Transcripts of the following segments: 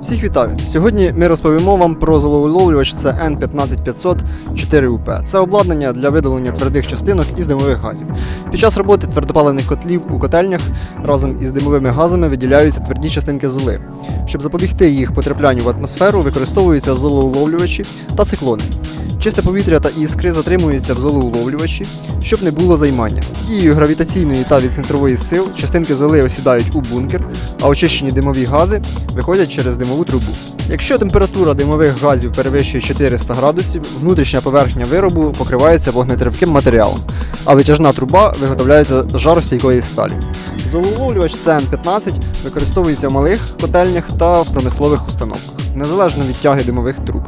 Всіх вітаю! Сьогодні ми розповімо вам про золоволовлювач CN 15500 4UP. Це обладнання для видалення твердих частинок із димових газів. Під час роботи твердопаливних котлів у котельнях разом із димовими газами виділяються тверді частинки золи. Щоб запобігти їх потраплянню в атмосферу, використовуються золоуловлювачі та циклони. Чисте повітря та іскри затримуються в золоуловлювачі, щоб не було займання. Дією гравітаційної та відцентрової сил частинки золи осідають у бункер, а очищені димові гази виходять через димову трубу. Якщо температура димових газів перевищує 400 градусів, внутрішня поверхня виробу покривається вогнетривким матеріалом, а витяжна труба виготовляється з жаростійкої сталі. Золовлювач CN15 використовується в малих котельнях та в промислових установках, незалежно від тяги димових труб.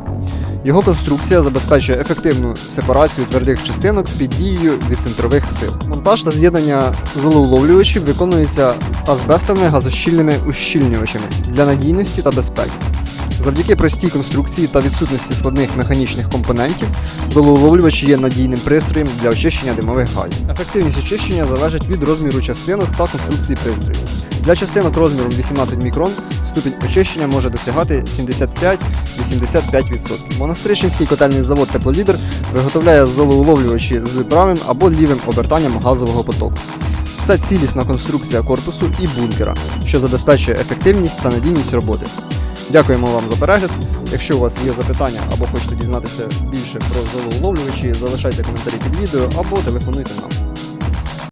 Його конструкція забезпечує ефективну сепарацію твердих частинок під дією відцентрових сил. Монтаж та з'єднання золоуловлювачів виконується азбестовими газощільними ущільнювачами для надійності та безпеки. Завдяки простій конструкції та відсутності складних механічних компонентів, золоуловлювач є надійним пристроєм для очищення димових газів. Ефективність очищення залежить від розміру частинок та конструкції пристрою. Для частинок розміром 18 мікрон ступінь очищення може досягати 75-85%. Монастирищенський котельний завод Теплолідер виготовляє золоуловлювачі з правим або лівим обертанням газового потоку. Це цілісна конструкція корпусу і бункера, що забезпечує ефективність та надійність роботи. Дякуємо вам за перегляд. Якщо у вас є запитання або хочете дізнатися більше про золоуловлювачі, залишайте коментарі під відео або телефонуйте нам.